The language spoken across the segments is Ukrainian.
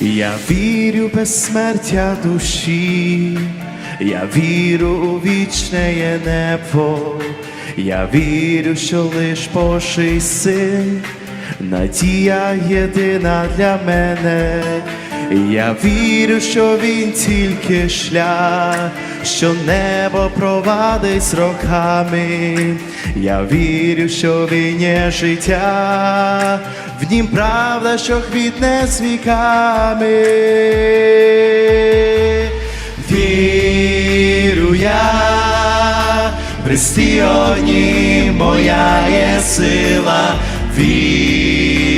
Я вірю безсмертя душі, я вірю у вічне небо, я вірю, що лиш Божий син, надія єдина для мене. Я вірю, що він тільки шлях, що небо провадить з роками. Я вірю, що він є життя, в нім правда, що квітне з віками. Віру я, в Христі однім моя є сила, вірю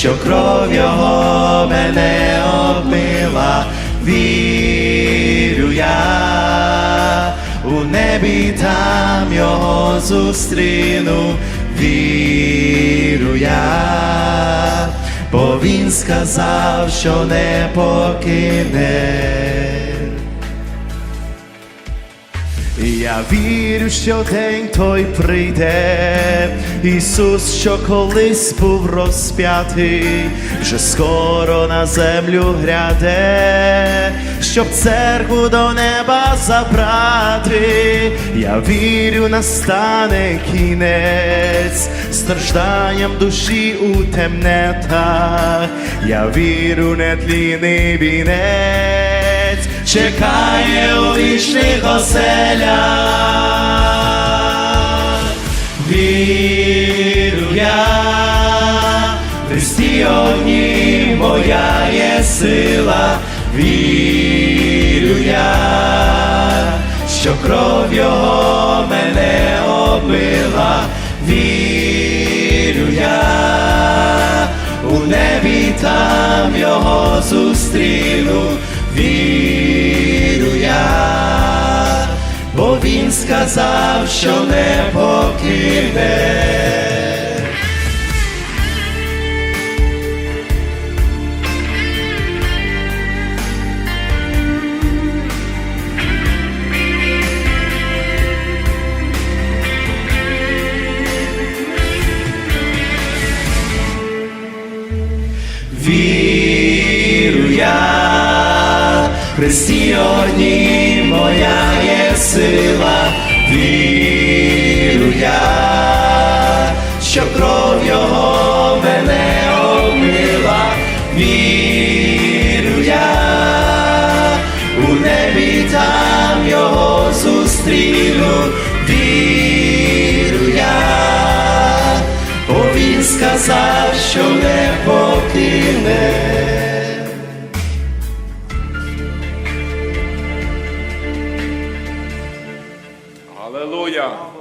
що кров його мене обмила, вірю я, у небі там його зустріну, вірю я, бо він сказав, що не покине. Я вірю, що день той прийде, Ісус, що колись був розп'ятий, вже скоро на землю гряде, щоб церкву до неба забрати. Я вірю, настане кінець, стражданням душі у темнетах. Я вірю, нетлінний вінець чекає у вічних оселях. Вірю я, в Христі однім моя є сила, вірю я, що кров його мене обмила, вірю я, у небі там його зустріну, вірю я, бо він сказав, що не покине. Христі однім моя є сила, вірю я, що кров його мене обмила, вірю я, у небі там його зустріну, вірю я, бо він сказав, що Halleluja.